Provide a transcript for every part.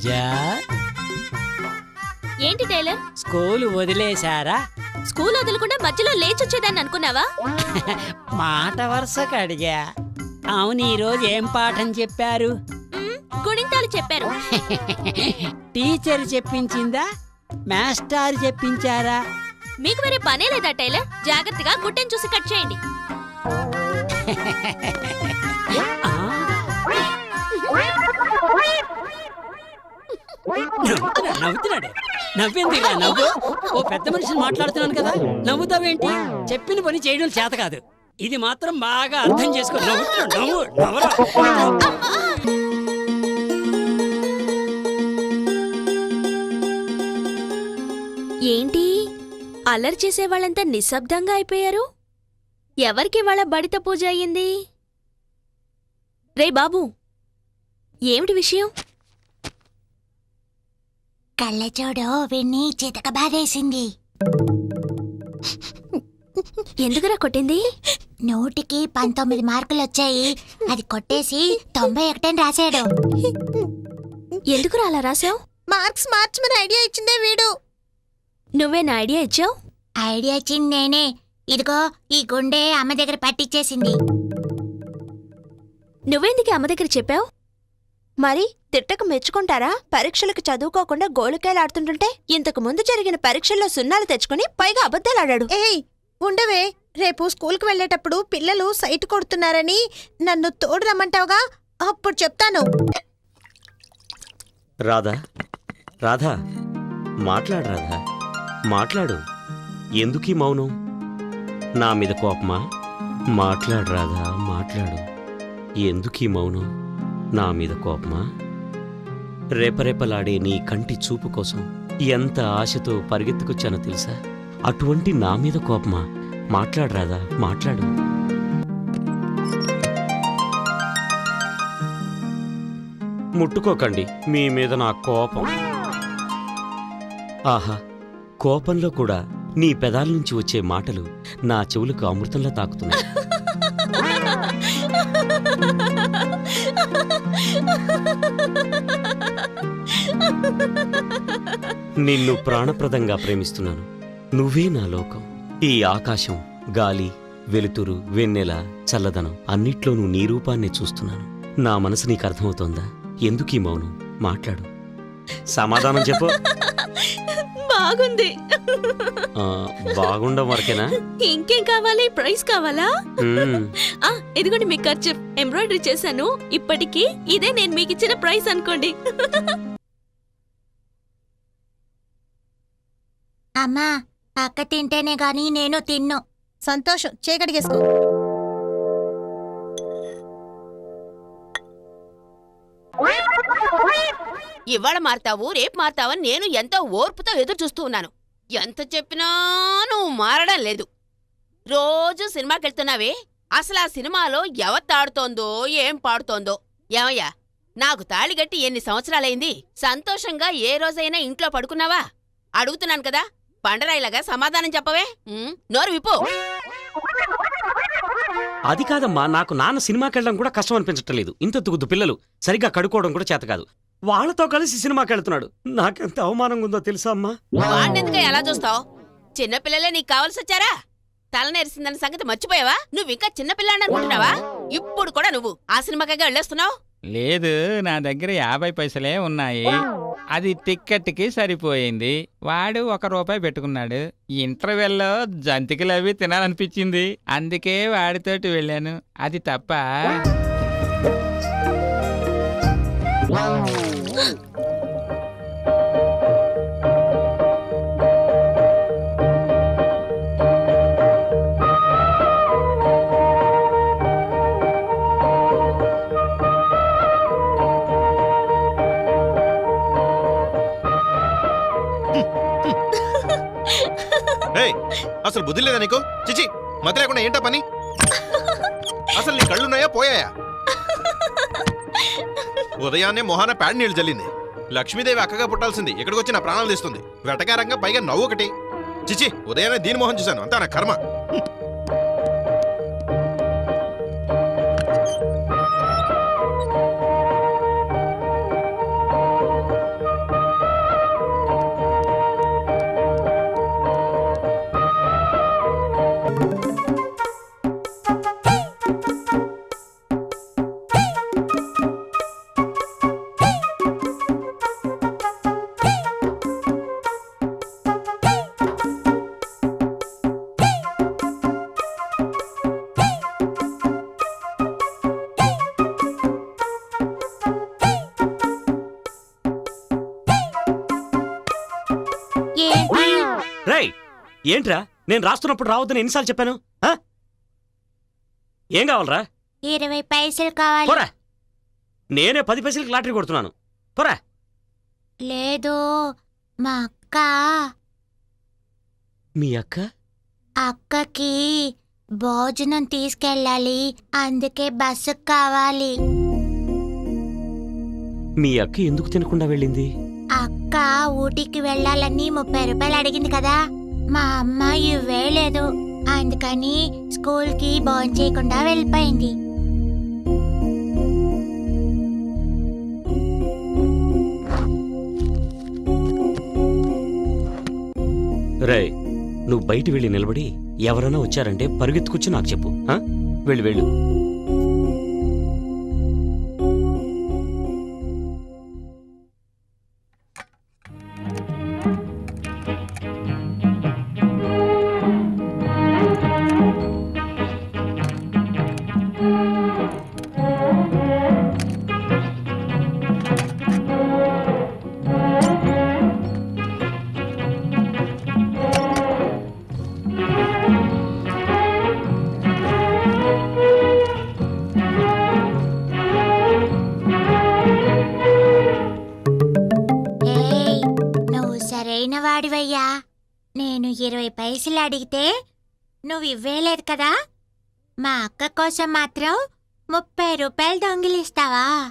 సరోజా ఏంటి tailor? School వదిలేశారా? School వదలకుండా మధ్యలో లేచొచ్చేదాన్ని అనుకున్నావా? మాట వరుసకు అడిగా అవును ఈరోజు ఏం పాఠం చెప్పారు? గుణింతాలు చెప్పారు. టీచర్ చెప్పించిందా? మాస్టర్ చెప్పించారా? మీకు వేరే పనే లేదా టైలర్? జాగ్రత్తగా గుడ్డని చూసి కట్ చేయండి. నవ్వుతున్నా నవ్వుతున్నాడు, నవ్వుతున్నాడు నవ్వింది ఇలా నవ్వు? ఓ పెద్ద మనిషిని మాట్లాడుతున్నాను కదా. నవ్వుతావేంటి? చెప్పిన పని చేయడం చేత కాదు. ఇది మాత్రం బాగా అర్థం చేసుకో నవ్వుతున్నాడు నవ్వు నవ్వరా? ఏంటి? అల్లరి చేసే వాళ్ళంతా నిశ్శబ్దంగా అయిపోయారు? ఎవరికి వాళ్ళ బడిత పూజ అయ్యింది? రే బాబు ఏమిటి విషయం? కళ్ళచోడు విన్ని చితక బాధేసింది ఎందుకురా కొట్టింది? నూటికి పంతొమ్మిది మార్కులు వచ్చాయి అది కొట్టేసి తొంభై ఒకటని రాశాడు. ఎందుకురా అలా రాసావు మార్క్స్ మార్చమని ఐడియా ఇచ్చిందే వీడు. నువ్వే నా ఐడియా ఇచ్చావు? ఐడియా ఇచ్చింది నేనే. ఇదిగో ఈ గుండె అమ్మ దగ్గర పట్టించేసింది నువ్వెందుకు అమ్మ దగ్గర చెప్పావు? మరి తిట్టకు మెచ్చుకుంటారా? పరీక్షలకు చదువుకోకుండా గోలుకేలాడుతుంటుంటే ఇంతకు ముందు జరిగిన పరీక్షల్లో సున్నాలు తెచ్చుకుని పైగా అబద్ధాలాడాడు. ఏయ్ ఉండవే. రేపు స్కూల్కి వెళ్ళేటప్పుడు పిల్లలు సైట్ కొడుతున్నారని నన్ను తోడు రమ్మంటావుగా? అప్పుడు చెప్తాను. రాధా రాధా మాట్లాడు రాధా మాట్లాడు. ఎందుకీ మౌనం? నా మీద కోపమా? మాట్లాడు రాధా మాట్లాడు. ఎందుకీ మౌనం? నా మీద కోపమా? రేపరేపలాడే నీ కంటి చూపు కోసం ఎంత ఆశతో పరిగెత్తుకొచ్చానో తెలుసా? అటువంటి నా మీద కోపమా? మాట్లాడరాదా? మాట్లాడు. ముట్టుకోకండి మీ మీద నా కోపం. ఆహా కోపంలో కూడా నీ పెదాల నుంచి వచ్చే మాటలు నా చెవులకు అమృతంలా తాకుతున్నాయి. నిన్ను ప్రాణప్రదంగా ప్రేమిస్తున్నాను. నువ్వే నా లోకం. ఈ ఆకాశం గాలి వెలుతురు వెన్నెల చల్లదనం అన్నిట్లోనూ నీ రూపాన్నే చూస్తున్నాను. నా మనసు నీకు అర్థమవుతోందా? ఎందుకీ మౌనం? మాట్లాడు. సమాధానం చెప్పు. బాగుంది. ఆ, బాగుండం వరకేనా? ఇంకేం కావాలి? ప్రైస్ కావాలా? మ్మ్. ఆ ఇదిగోండి మీ ఖర్చు. ఎంబ్రాయిడరీ చేశాను. ఇప్పటికి ఇదే నేను మీకు ఇచ్చిన ప్రైస్ అనుకోండి. అమ్మా అక్క తింటేనే గాని నేను తిన్ను. సంతోషం చీకటిగేసుకో ఇవాళ మారతావు రేపు మారతావని నేను ఎంతో ఓర్పుతో ఎదురు చూస్తూ ఉన్నాను. ఎంత చెప్పినా నువ్వు మారడం లేదు. రోజు సినిమాకెళ్తున్నావే అసలు ఆ సినిమాలో ఎవరు తాడుతోందో ఏం పాడుతోందో? ఏమయ్యా నాకు తాళిగట్టి ఎన్ని సంవత్సరాలైంది? సంతోషంగా ఏ రోజైనా ఇంట్లో పడుకున్నావా? అడుగుతున్నాను కదా. పండరాయిలాగా సమాధానం చెప్పవే? నోరు విప్పు. అది కాదమ్మా నాకు నాన్న సినిమాకి వెళ్ళడం కూడా కష్టం అనిపించటం లేదు ఇంత తుగుద్దు పిల్లలు. సరిగ్గా కడుక్కోవడం కూడా చేత కాదు. వాళ్ళతో కలిసి సినిమాకి వెళ్తున్నాడు. నాకెంత అవమానంగా ఉందో తెలుసా అమ్మా? వాడినెందుకు ఎలా చూస్తావు? చిన్నపిల్లలే నీకు కావలసి వచ్చారా తల నెరిసిందన్న సంగతి మర్చిపోయావా? నువ్వు ఇంకా చిన్నపిల్లాన్ని అనుకుంటున్నావా? ఇప్పుడు కూడా నువ్వు ఆ సినిమాకే వెళ్ళేస్తున్నావు? లేదు నా దగ్గర యాభై పైసలే ఉన్నాయి. అది టిక్కెట్కి సరిపోయింది. వాడు ఒక రూపాయి పెట్టుకున్నాడు. ఇంటర్వెల్లో జంతికలు అవి తినాలనిపించింది. అందుకే వాడితోటి వెళ్ళాను. అది తప్ప బుద్ధి లేదా నీకు? చిచి మతి లేకుండా ఏంటా పని? అసలు నీ కళ్ళున్నాయా పోయాయా? ఉదయాన్నే మొహాన ప్యాడ్ నీళ్ళు జల్లింది. లక్ష్మీదేవి అక్కగా పుట్టాల్సింది. ఇక్కడికి వచ్చి నా ప్రాణాలు తీస్తుంది. వెటకారంగా పైగా నవ్వు ఒకటి. చిచి ఉదయాన్నే దీని మొహం చూశాను. అంతా నా కర్మ. ఏంట్రా? నేను రాస్తున్నప్పుడు రావద్దని ఎన్నిసార్లు చెప్పాను? ఆ? ఏం కావాలరా? ఇరవై పైసలు కావాలి. పోరా. నేనే పది పైసలకి లాటరీ కొడుతున్నాను. పోరా. లేదు మా అక్క. మీ అక్క? అక్కకి భోజనం తీసుకెళ్ళాలి. అందుకే బస్సు కావాలి. మీ అక్క ఎందుకు తినకుండా వెళ్ళింది? అక్క ఊటీకి వెళ్ళాలని ముప్పై రూపాయలు అడిగింది కదా. మా అమ్మ ఇవ్వేలేదు. అందుకని స్కూల్కి భోజనం చేయకుండా వెళ్ళిపోయింది. రే నువ్వు బయట వెళ్ళి నిలబడి ఎవరైనా వచ్చారంటే పరుగెత్తుకొచ్చి నాకు చెప్పు ఆ? వెళ్ళు వెళ్ళు. నేను ఇరవై పైసలు అడిగితే నువ్వు ఇవ్వేలేదు కదా. మా అక్క కోసం మాత్రం ముప్పై రూపాయలు దొంగిలిస్తావా.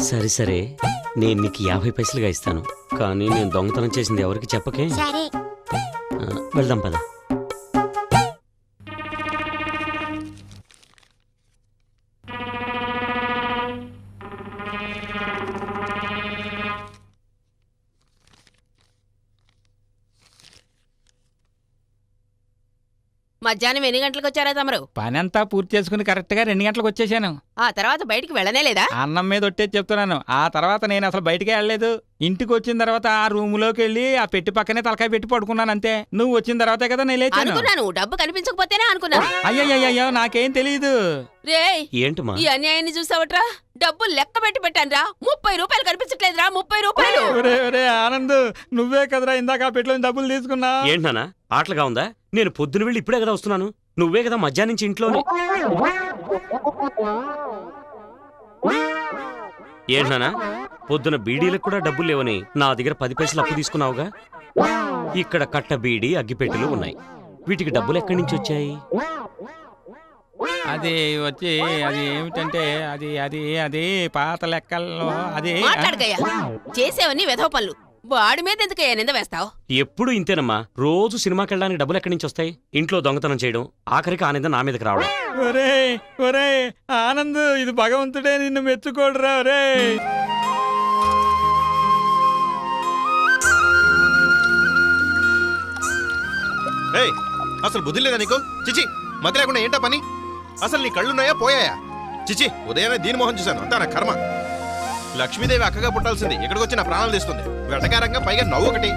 సరే సరే. నేను నీకు యాభై పైసలుగా ఇస్తాను. కానీ నేను దొంగతనం చేసింది ఎవరికి చెప్పకే? సరే. వెళ్దాం పద. మధ్యాహ్నం ఎన్ని గంటలకు వచ్చారా తమరు? పని అంతా పూర్తి చేసుకుని కరెక్ట్గా రెండు గంటలకు వచ్చేసాను. ఆ తర్వాత బయటికి వెళ్ళనే లేదా? అన్నం మీద ఒట్టేది చెప్తున్నాను. ఆ తర్వాత నేను అసలు బయటికి వెళ్ళలేదు. ఇంటికి వచ్చిన తర్వాత ఆ రూములోకి వెళ్ళి ఆ పెట్టి పక్కనే తలకాయ పెట్టి పడుకున్నాను అంతే. నువ్వు వచ్చిన తర్వాతే కదా నేను లేచాను. అనుకున్నాను. డబ్బు కనిపించకపోతేనే అనుకున్నాను. అయ్యయ్యో నాకేం తెలియదు రేయ్ ఏంటమ్మా ఈ అన్యాయాన్ని చూసావట్రా? డబ్బు లెక్క పెట్టి పెట్టానురా. ముప్పై రూపాయలు కనిపించట్లేదురా. ముప్పై రూపాయలు. ఒరే ఒరే ఆనంద్ నువ్వే కదరా ఇందాక ఆ పెట్టిలో డబ్బులు తీసుకున్నా. ఏంటన్నా ఆటలుగా ఉందా? నేను పొద్దున వెళ్ళి ఇప్పుడే కదా వస్తున్నాను. నువ్వే కదా మధ్యాహ్నం నుంచి ఇంట్లోనే. ఏంటన్నా పొద్దున బీడీలకు కూడా డబ్బులు లేవని నా దగ్గర పది పైసలు అప్పు తీసుకున్నావుగా? ఇక్కడ కట్ట బీడీ అగ్గిపెట్టెలు ఉన్నాయి. వీటికి డబ్బులు ఎక్కడి నుంచి వచ్చాయి? అది వచ్చి అది ఏమిటంటే అది అది అది పాత లెక్కల్లో అది మాట్లాడకయ్యా. చేసేవన్నీ వెధవ పనులు వాడి మీద ఎందుకయ్యా నింద వేస్తావు? ఎప్పుడు ఇంతేనమ్మా. రోజు సినిమాకి వెళ్ళడానికి డబ్బులు ఎక్కడి నుంచి వస్తాయి? ఇంట్లో దొంగతనం చేయడం ఆఖరికి ఆనందం నా మీదకి రావడం. ఒరే ఒరే ఆనంద్ ఇది భగవంతుడే నిన్ను మెచ్చుకోడురా ఒరే. ఏయ్ అసలు బుద్ధి లేదా నీకు? చిచి మతి లేకుండా ఏంటా పని? అసలు నీ కళ్ళున్నాయా పోయాయా? చిచి ఉదయాన్నే దీని మొహం చూశాను. అంతా నా కర్మ. లక్ష్మీదేవి అక్కగా పుట్టాల్సింది. ఇక్కడికి వచ్చి నా ప్రాణాలు తీస్తుంది. వెటకారంగా పైగా నవ్వు ఒకటి.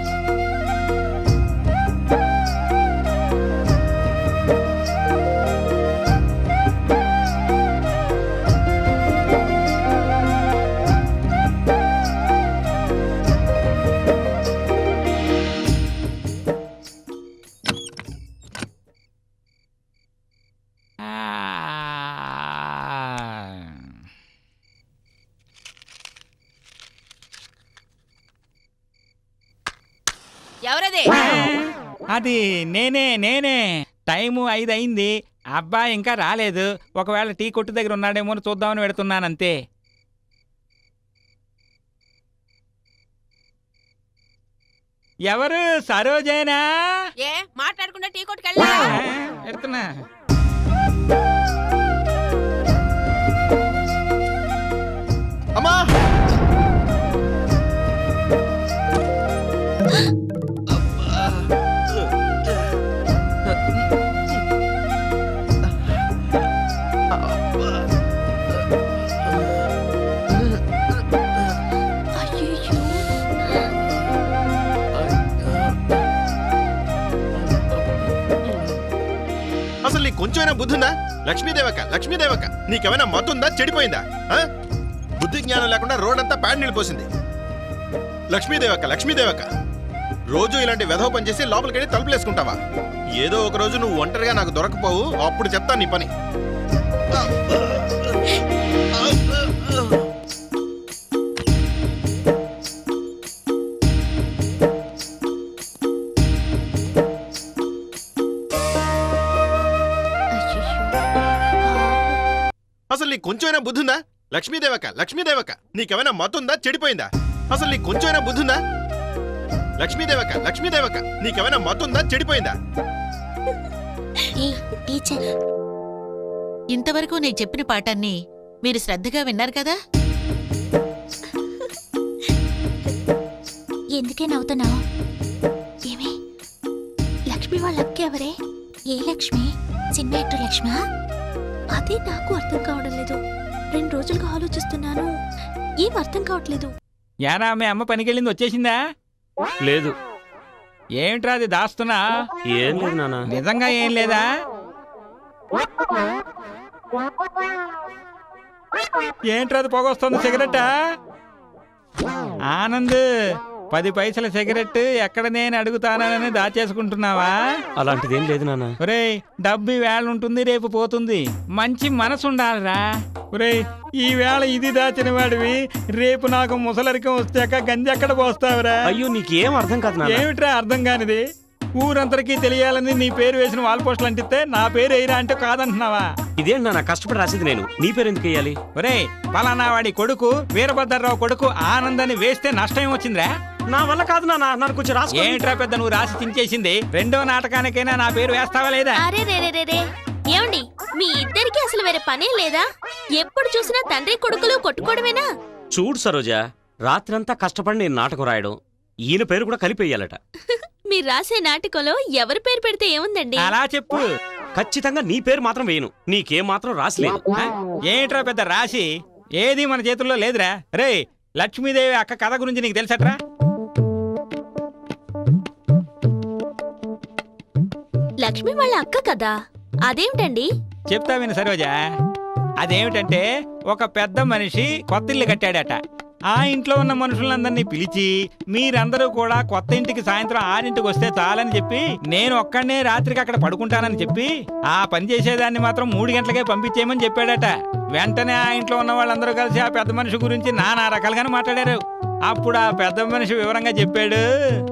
అది నేనే నేనే. టైము ఐదు అయింది అబ్బాయి ఇంకా రాలేదు. ఒకవేళ టీ కొట్టు దగ్గర ఉన్నాడేమో అని చూద్దామని పెడుతున్నాను అంతే ఎవరు? సరోజేనా? ఏ మాట్లాడకుండా టీ కొట్టుకెళ్ళా పెడుతున్నా. కొంచెమైనా బుద్ధి ఉందా లక్ష్మీదేవక లక్ష్మీదేవక నీకేమైనా మతుందా చెడిపోయిందా? బుద్ధి జ్ఞానం లేకుండా రోడ్ అంతా ప్యాడ్ నిలిపోసింది లక్ష్మీదేవక లక్ష్మీదేవక్క రోజు ఇలాంటి వెధవ పని చేసి లోపలికెళ్ళి తలుపులేసుకుంటావా? ఏదో ఒక రోజు నువ్వు ఒంటరిగా నాకు దొరకపోవు అప్పుడు చెప్తాను నీ పని. నీకు కొంచెమైనా బుద్ధి ఉందా లక్ష్మీదేవక లక్ష్మీదేవక నీకేమైనా మతుందా? చెడిపోయిందా? అసలు నీకు కొంచెమైనా బుద్ధి ఉందా లక్ష్మీదేవక లక్ష్మీదేవక నీకేమైనా మతుందా? చెడిపోయిందా? ఏ టీచర్. ఇంతవరకు నేను చెప్పిన పాఠాన్ని మీరు శ్రద్ధగా విన్నారు కదా? ఎందుకే నవ్వుతున్నావు? ఏమి? లక్ష్మి వాళ్ళ అక్క ఎవరే? ఏ లక్ష్మి? సినిమా యాక్టర్ లక్ష్మా? అదే నాకు అర్థం కావడం లేదు. రెండు రోజులుగా ఆలోచిస్తున్నాను. ఏం అర్థం కావట్లేదు. యారా మీ అమ్మ పనికెళ్ళింది వచ్చేసిందా? లేదు. ఏమిట్రా అది దాస్తున్నా? ఏం లేదు నాన్న. నిజంగా ఏం లేదా? ఏంట్రా అది పొగొస్తుంది సిగరెట్టా? ఆనంద్. పది పైసల సిగరెట్ ఎక్కడ నేను అడుగుతానని దాచేసుకుంటున్నావా? అలాంటిదేం లేదు నాన్న. ఒరేయ్ డబ్బు వేళ ఉంటుంది రేపు పోతుంది. మంచి మనసు ఉండాలిరా. ఒరేయ్ ఈ వేళ ఇది దాచిన వాడివి రేపు నాకు ముసలరికం వచ్చాక గంజి ఎక్కడ పోస్తావురా? అయ్యో నీకేం అర్థం కాదు నాన్న. ఏమిట్రా అర్థం కానిది? ఊరందరికీ తెలియాలని నీ పేరు వేసిన వాల్ పోస్టులు అంటిస్తే నా పేరు ఎయిరా అంటే కాదంటున్నావా? ఇదేంటి నాన్న కష్టపడి రాసేది నేను. నీ పేరు ఎందుకు వేయాలి? ఒరేయ్ పలానా వాడి కొడుకు వీరభద్రరావు కొడుకు ఆనందాన్ని వేస్తే నష్టం ఏమొచ్చిందిరా నా వల్ల కాదు నాన్న. నన్ను కొంచెం రాసుకో. ఏమిట్రా పెద్ద నువ్వు రాసి చించేసింది రెండో నాటకానికైనా నా పేరు వేస్తావా లేదా? అరే రే రే రే రే. ఏమండి మీ ఇద్దరికి అసలు వేరే పనే లేదా? ఎప్పుడు చూసినా తండ్రి కొడుకులు కొట్టుకోవడమేనా? చూడు సరోజ రాత్రంతా కష్టపడి నేను నాటకం రాయడం ఈయన పేరు కూడా కలిపేయాలట. మీరు రాసే నాటకంలో ఎవరి పేరు పెడితే ఏముందండి? అలా చెప్పు. ఖచ్చితంగా నీ పేరు మాత్రం వేయను. నీకేం మాత్రం రాసిలేదు ఆ? ఏంట్రా పెద్ద రాసి? ఏది మన చేతుల్లో లేదురా? రే లక్ష్మీదేవి అక్క కథ గురించి నీకు తెలుసట్రా? లక్ష్మి వాళ్ళ అక్క కదా? అదేమిటండి? చెప్తా విను సరోజ. అదేమిటంటే ఒక పెద్ద మనిషి కొత్త ఇల్లు కట్టాడట. ఆ ఇంట్లో ఉన్న మనుషులందరినీ పిలిచి మీరందరూ కూడా కొత్త ఇంటికి సాయంత్రం ఆరింటికి వస్తే చాలని చెప్పి నేను ఒక్కడనే రాత్రికి అక్కడ పడుకుంటానని చెప్పి ఆ పని చేసేదాన్ని మాత్రం మూడు గంటలకే పంపించేయమని చెప్పాడట. వెంటనే ఆ ఇంట్లో ఉన్న వాళ్ళందరూ కలిసి ఆ పెద్ద మనిషి గురించి నానా రకాలుగానే మాట్లాడారు. అప్పుడు ఆ పెద్ద మనిషి వివరంగా చెప్పాడు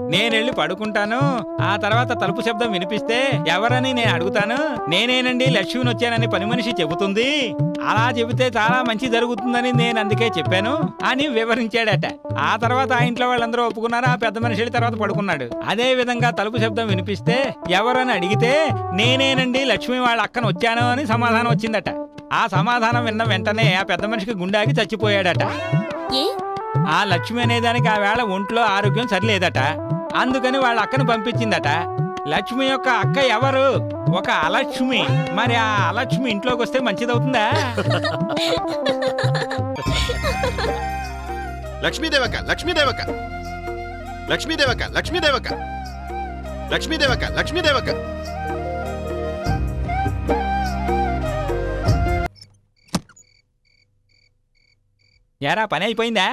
నేను వెళ్ళి పడుకుంటాను. ఆ తర్వాత తలుపు శబ్దం వినిపిస్తే ఎవరని నేను అడుగుతాను. నేనేనండి లక్ష్మిని వచ్చానని పని మనిషి చెబుతుంది. అలా చెబితే చాలా మంచి జరుగుతుందని నేను అందుకే చెప్పాను అని వివరించాడట. ఆ తర్వాత ఆ ఇంట్లో వాళ్ళందరూ ఒప్పుకున్నారు. ఆ పెద్ద మనిషి వెళ్ళి తర్వాత పడుకున్నాడు. అదే విధంగా తలుపు శబ్దం వినిపిస్తే ఎవరని అడిగితే నేనేనండి లక్ష్మి వాళ్ళ అక్కను వచ్చాను అని సమాధానం వచ్చిందట. ఆ సమాధానం విన్న వెంటనే ఆ పెద్ద మనిషికి గుండాకి చచ్చిపోయాడట. ఏ? ఆ లక్ష్మి అనేదానికి ఆ వేళ ఒంట్లో ఆరోగ్యం సరిలేదట. అందుకని వాళ్ళ అక్కను పంపించిందట. లక్ష్మి యొక్క అక్క ఎవరు? ఒక అలక్ష్మి. మరి ఆ అలక్ష్మి ఇంట్లోకి వస్తే మంచిదవుతుందా? లక్ష్మీదేవక లక్ష్మీదేవక లక్ష్మీదేవక లక్ష్మీదేవక లక్ష్మీదేవక లక్ష్మీదేవక యారా పని అయిపోయిందా?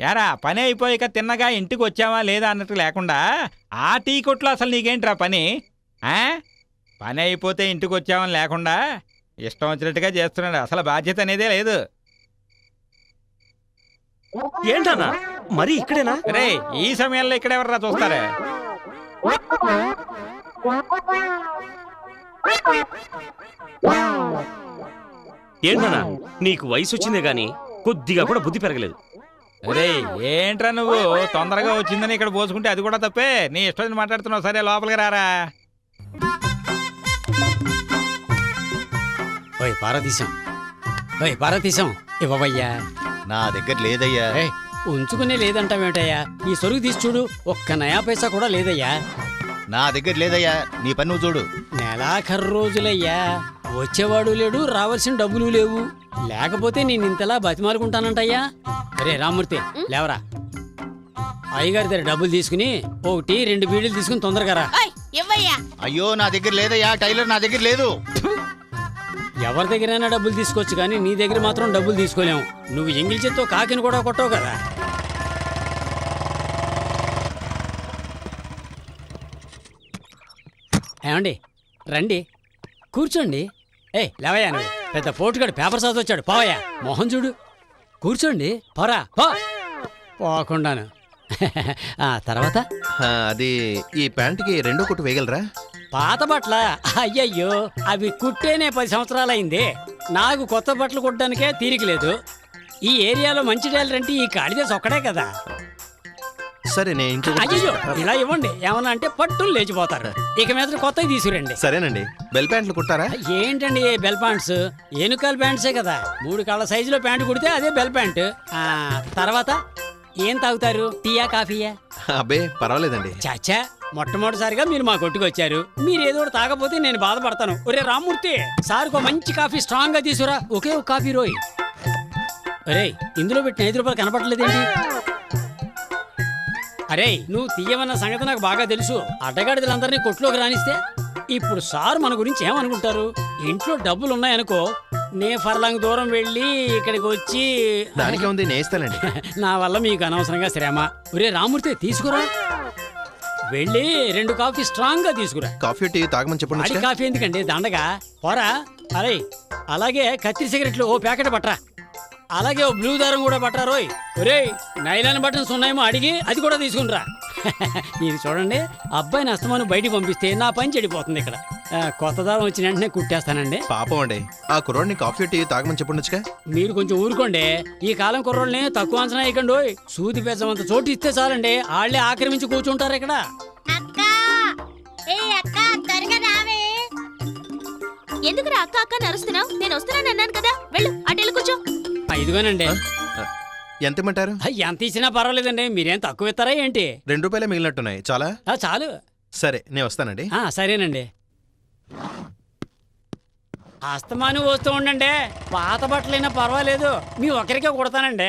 యారా పని అయిపోయాక తిన్నగా ఇంటికి వచ్చావా లేదా అన్నట్టు లేకుండా ఆ టీ కొట్లో అసలు నీకేంట్రా పని? ఆ? పని అయిపోతే ఇంటికి వచ్చావని లేకుండా ఇష్టం వచ్చినట్టుగా చేస్తున్నాడు. అసలు బాధ్యత అనేదే లేదు. ఏంటన్నా? మరి ఇక్కడేనా? రే ఈ సమయంలో ఇక్కడ ఎవర్రా చూస్తారా? ఏంటన్నా? నీకు వయసు వచ్చిందే గాని కొద్దిగా కూడా బుద్ధి పెరగలేదు. రే ఏంట్రా నువ్వు? తొందరగా వచ్చిందని ఇక్కడ పోసుకుంటే అది కూడా తప్పే. నీ ఇష్టం మాట్లాడుతున్నావు. సరే లోపలికి రారా. ఓయ్ పారతీశం ఓయ్ పారతీశం ఇవ్వవయ్యా. నా దగ్గర లేదయ్యా. ఉంచుకునే లేదంటావేమిటయ్యా? ఈ సొరుగు తీసి చూడు ఒక్క నయా పైసా కూడా లేదయ్యా. నా దగ్గర లేదయ్యా. నీ పని నువ్వు చూడు. నెలాఖరు రోజులయ్యా. వచ్చేవాడు లేడు రావాల్సిన డబ్బులు లేవు. లేకపోతే నేను ఇంతలా బతిమాలుకుంటానంటయ్యా. అరే రామూర్తి లేవరా. అయ్యగారి దగ్గర డబ్బులు తీసుకుని ఒకటి రెండు బీడీలు తీసుకుని తొందరగా రా. అయ్యో నా దగ్గర లేదయ్యా టైలర్ నా దగ్గర లేదు. ఎవరి దగ్గరైనా డబ్బులు తీసుకోవచ్చు కానీ నీ దగ్గర మాత్రం డబ్బులు తీసుకోలేము. నువ్వు ఎంగిల్ చేత్తో కాకిని కూడా కొట్టవు కదా. ఏమండి? రండి. కూర్చోండి. ఏయ్ లేవయ్యా నువ్వు. పెద్ద పోటుగాడు పేపర్ చదివచ్చాడు పోవయ్యా. మొహం చూడు. కూర్చోండి. పోరా. పో. పోకుండాను. ఆ తర్వాత? ఆ, అది ఈ ప్యాంట్కి రెండో కొట్టు వేయగలరా? పాత బట్టల? అయ్యయ్యో అవి కుట్టేనే పది సంవత్సరాలైంది. నాకు కొత్త బట్టలు కుట్టడానికే తీరిక లేదు. ఈ ఏరియాలో మంచి టైలర్ అంటే ఈ కాళిదేశ్ ఒక్కడే కదా. సరే నేను అయ్యయ్యో ఇలా ఇవ్వండి. ఏమన్నా అంటే పట్టులు లేచిపోతారు. ఇక మీద కొత్తవి తీసుకురండి. సరేనండి. బెల్ ప్యాంట్లు కుట్టారా? ఏంటండి ఈ బెల్ ప్యాంట్స్? ఏనుకాల ప్యాంట్సే కదా. మూడు కాళ్ళ సైజులో ప్యాంట్ కుడితే అదే బెల్ ప్యాంట్. ఆ తర్వాత ఏం తాగుతారు? టీయా కాఫీయా? అబ్బే పర్వాలేదండి. చాచా మొట్టమొదటిసారిగా మీరు మా కొట్టుకు వచ్చారు. మీరు ఏదో ఒకటి తాగపోతే నేను బాధపడతాను. ఒరే రామ్మూర్తి సార్కో మంచి కాఫీ స్ట్రాంగ్గా తీసుకురా. ఒకే ఒక కాఫీ రోయ్. ఒరే ఇందులో పెట్టిన ఐదు రూపాయలు కనపడలేదేంటి అరే నువ్వు తీయమన్న సంగతి నాకు బాగా తెలుసు. అడ్డగాడిదలందరినీ కొట్లోకి రానిస్తే ఇప్పుడు సార్ మన గురించి ఏమనుకుంటారు? ఇంట్లో డబ్బులు ఉన్నాయనుకో నే ఫర్లాంగ్ దూరం వెళ్ళి ఇక్కడికి వచ్చి దానికే ఉంది నేను ఇస్తానండి నా వల్ల మీకు అనవసరంగా శ్రమ. ఒరే రామూర్తి తీసుకురా. వెళ్ళి రెండు కాఫీ స్ట్రాంగ్గా తీసుకురా. కాఫీ టీ తాగమని చెప్పండి కాఫీ ఎందుకండి? దండగా. పోరా. అరే అలాగే కత్తి సిగరెట్లు ఓ ప్యాకెట్ పట్రా అలాగే ఓ బ్లూ దారం కూడా పట్రా రోయ్. ఒరేయ్ నైలాన్ బటన్స్ ఉన్నాయేమో అడిగి అది కూడా తీసుకునిరా మీరు చూడండి అబ్బాయిని అస్తమాను బయటికి పంపిస్తే నా పని చెడిపోతుంది ఇక్కడ. ఆ, కొత్త దారం వచ్చిన వెంటనే కుట్టేస్తానండి. పాపం అండి ఆ కుర్రోడిని కాఫీ టీ తాగమని చెప్పండిగా మీరు కొంచెం ఊరుకోండి ఈ కాలం కుర్రోళ్ళని తక్కువ అంచనా వేయకండి ఓయ్. సూది పెంచమంత చోటు ఇస్తే చాలండి వాళ్ళే ఆక్రమించి కూర్చుంటారు ఇక్కడ. అక్క! ఏ అక్క త్వరగా రావే. ఎందుకురా అక్క అక్క నరుస్తున్నావు? నేను వస్తున్నాను అన్నాను కదా వెళ్ళు అటెళ్ళు కూర్చో. ఇదిగోనండి ఎంత ఇమ్మంటారు ఎంత ఇచ్చినా పర్వాలేదండి. మీరేం తక్కువ ఇస్తారా ఏంటి? రెండు రూపాయలే మిగిలినట్టున్నాయి. చాలా? చాలు. సరే నేను వస్తానండి. సరేనండి. అస్తమాను వస్తూ ఉండండి. పాత బట్టలైనా పర్వాలేదు. మీ ఒకరికే కుడతానండి.